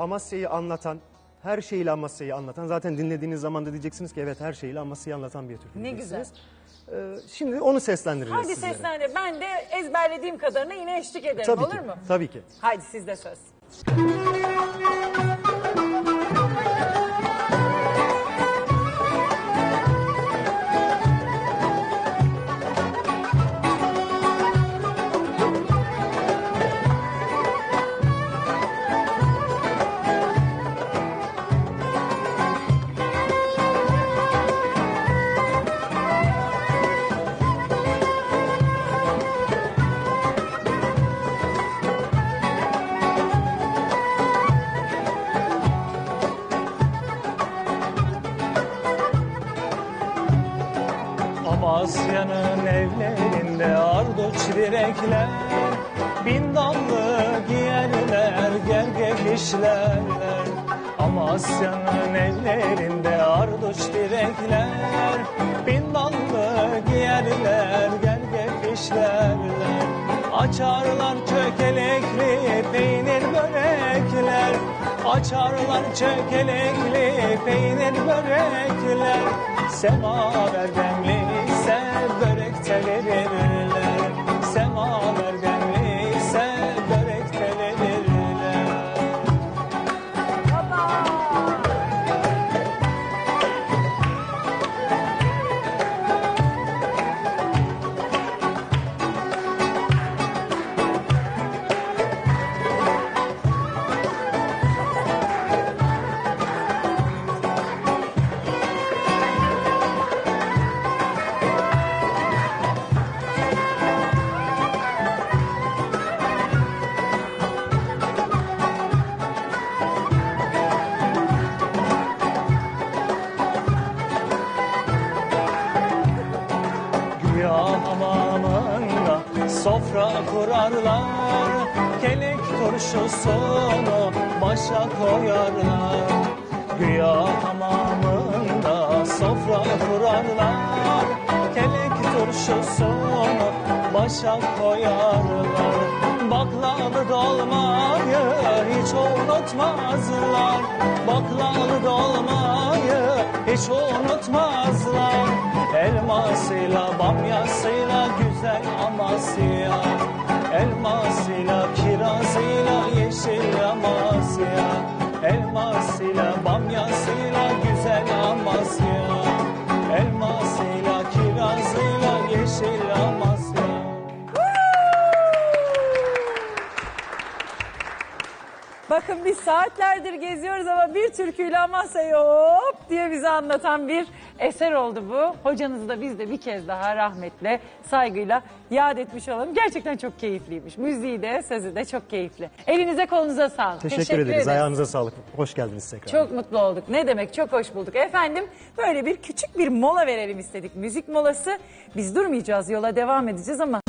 Amasya'yı anlatan, her şeyiyle Amasya'yı anlatan. Zaten dinlediğiniz zaman da diyeceksiniz ki evet her şeyiyle Amasya'yı anlatan bir türkü. Ne güzel. Ee, şimdi onu seslendireceğiz Hadi sizlere. seslendi. Ben de ezberlediğim kadarına yine eşlik ederim. Tabii Olur ki. mu? Tabii ki. Haydi sizde söz. Amasya'nın evlerinde arduç direkler Bin dallı giyerler gergek işlerler Amasya'nın evlerinde arduç direkler Bin dallı giyerler gergek işlerler Açarlar çökelekli peynir börekler Açarlar çökelekli peynir börekler. Semaver demliyse börekte Güya hamamında sofra kurarlar. Kelek turşusunu başa koyarlar. Güya sofra kurarlar. Kelek turşusunu başa koyarlar. Baklalı dolmayı hiç unutmazlar. Baklalı dolmayı hiç unutmazlar Elmasıyla bamyasıyla güzel Amasya Elmasıyla kirazıyla yeşil Amasya Elmasıyla bamyasıyla güzel Amasya Elmasıyla kirazıyla yeşil Amasya Bakın biz saatlerdir geziyoruz ama bir türküyle Amasya'yı hop diye bize anlatan bir eser oldu bu. Hocanızı da biz de bir kez daha rahmetle, saygıyla yad etmiş olalım. Gerçekten çok keyifliymiş. Müziği de, sözü de çok keyifli. Elinize kolunuza sağlık. Teşekkür, ederiz. Ayağınıza sağlık. Hoş geldiniz tekrar. Çok mutlu olduk. Ne demek çok hoş bulduk. Efendim böyle bir küçük bir mola verelim istedik. Müzik molası. Biz durmayacağız yola devam edeceğiz ama